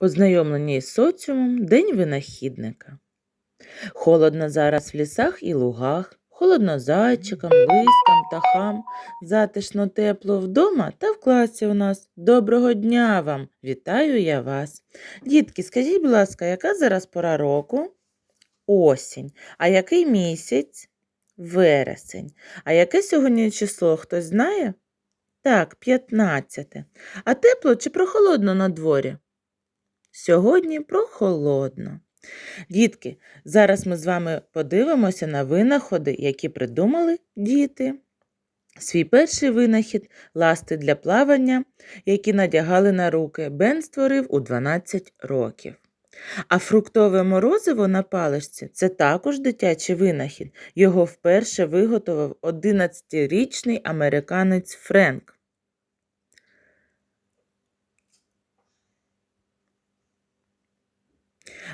Ознайомлення із соціумом День винахідника. Холодно зараз в лісах і лугах, холодно зайчикам, лискам, птахам, затишно тепло вдома та в класі у нас. Доброго дня вам! Вітаю я вас. Дітки, скажіть, будь ласка, яка зараз пора року? Осінь. А який місяць? Вересень. А яке сьогодні число, хтось знає? Так, 15. А тепло чи прохолодно на дворі? Сьогодні прохолодно. Дітки, зараз ми з вами подивимося на винаходи, які придумали діти. Свій перший винахід ласти для плавання, які надягали на руки, Бен створив у 12 років. А фруктове морозиво на паличці це також дитячий винахід. Його вперше виготовив 11-річний американець Френк.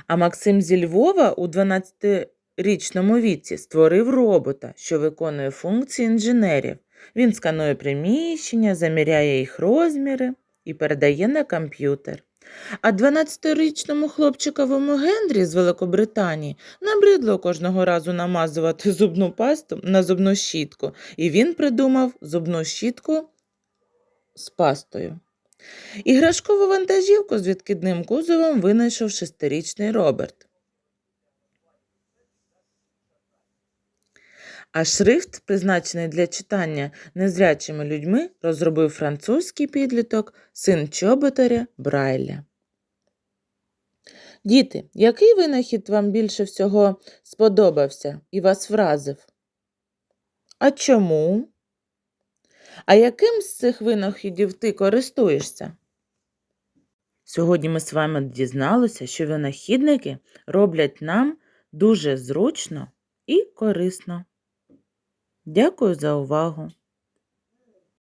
А Максим зі Львова у 12-річному віці створив робота, що виконує функції інженерів. Він сканує приміщення, заміряє їх розміри і передає на комп'ютер. А 12-річному хлопчиковому Генрі з Великобританії набридло кожного разу намазувати зубну пасту на зубну щітку, і він придумав зубну щітку з пастою. Іграшкову вантажівку з відкидним кузовом винайшов шестирічний Роберт. А шрифт, призначений для читання незрячими людьми, розробив французький підліток, син чоботаря Брайля. Діти, який винахід вам більше всього сподобався і вас вразив? А чому? А яким з цих винахідів ти користуєшся? Сьогодні ми з вами дізналися, що винахідники роблять нам дуже зручно і корисно. Дякую за увагу!